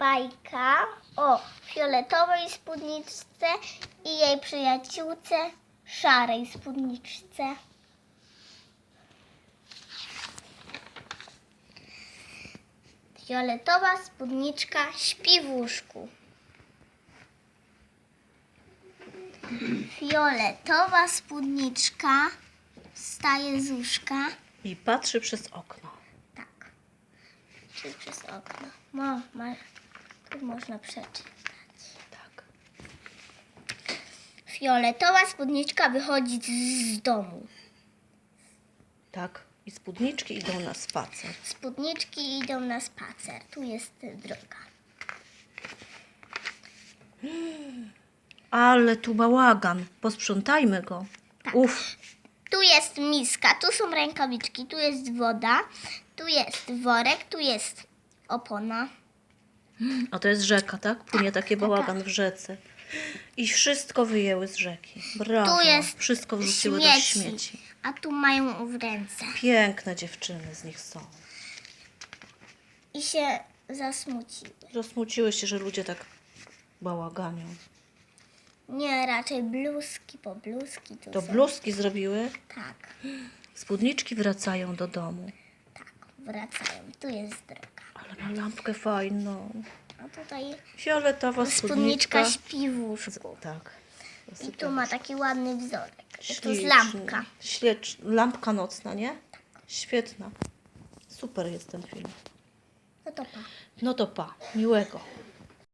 bajka o fioletowej spódniczce i jej przyjaciółce szarej spódniczce. Fioletowa spódniczka śpi w łóżku. Fioletowa spódniczka wstaje z łóżka. I patrzy przez okno. Tak. Czy przez okno. Mo, ma, tu można przeczytać. Tak. Fioletowa spódniczka wychodzi z, z domu. Tak. I spódniczki idą na spacer. Spódniczki idą na spacer. Tu jest droga. Ale tu bałagan. Posprzątajmy go. Tak. Uf. Tu jest miska, tu są rękawiczki, tu jest woda, tu jest worek, tu jest opona. A to jest rzeka, tak? Płynie taki tak, bałagan w rzece. I wszystko wyjęły z rzeki. Brawo. Tu jest Wszystko wrzuciły śmieci. do śmieci. A tu mają w ręce. Piękne dziewczyny z nich są. I się zasmuciły. Rozsmuciły się, że ludzie tak bałaganią. Nie, raczej bluzki, bo bluzki tu To są. bluzki zrobiły. Tak, Spódniczki wracają do domu. tak, wracają. Tu jest droga. Ale ma lampkę fajną. A tutaj Fioletowa spódniczka spódniczka. śpi w łóżku. Tak. I tu ma taki ładny wzorek. To jest lampka. Ślecz... Lampka nocna, nie? Świetna. Super jest ten film. No to pa. No to pa. Miłego.